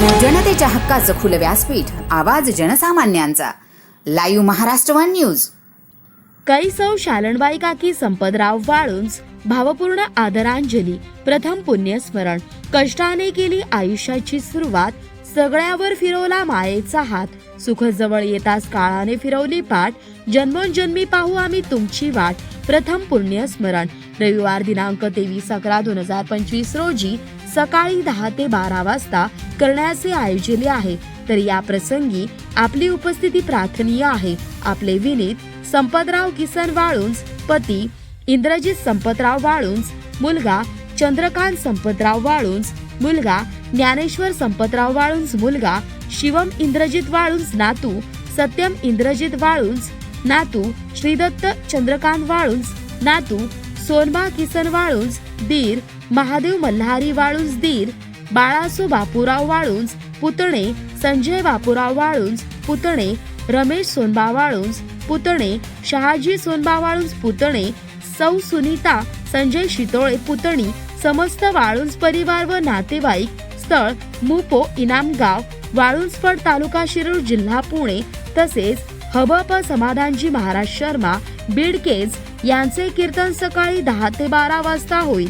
जनतेच्या हक्काचं खुलं व्यासपीठ आवाज जनसामान्यांचा. Live Maharashtra one news. Keshav Shalanbai काकी संपतराव वाळुंज भावपूर्ण आदरांजली प्रथम पुण्यस्मरण. कष्टाने केली आयुष्याची सुरुवात सगळ्यावर फिरवला मायेचा हात. सुख जवळ येताच काळाने फिरवली पाठ. जन्मोजन्मी पाहू आम्ही तुमची वाट. प्रथम पुण्यस्मरण. रविवार दिनांक तेवीस अकरा दोन हजार पंचवीस रोजी सकाळी दहा ते बारा वाजता करण्याचे आयोजले आहे. तर या प्रसंगी आपली उपस्थिती प्रार्थनीय आहे. आपले विनीत संपतराव किसन वाळुंज पती इंद्रजित संपतराव वाळुंज मुलगा चंद्रकांत संपतराव वाळुंज मुलगा ज्ञानेश्वर संपतराव वाळुंज मुलगा शिवम इंद्रजित वाळुंज नातू सत्यम इंद्रजित वाळुंज नातू श्रीदत्त चंद्रकांत वाळुंज नातू सोनबा किसन वाळुंज दीर महादेव मल्हारी वाळुंज दीर बाळासू बापूराव वाळुंज पुतणे संजय बापूराव वाळुंज पुतणे रमेश सोनबा वाळुंज पुतणे शहाजी सोनबा वाळुंज पुतणे सौ सुनीता संजय शितोळे पुतणी समस्त वाळुंज परिवार व नातेवाईक स्थळ मुपो इनामगाव वाळुंजफड तालुका शिरूर जिल्हा पुणे तसेच हबप समाधानजी महाराज शर्मा बीड केज यांचे कीर्तन सकाळी दहा ते बारा वाजता होईल.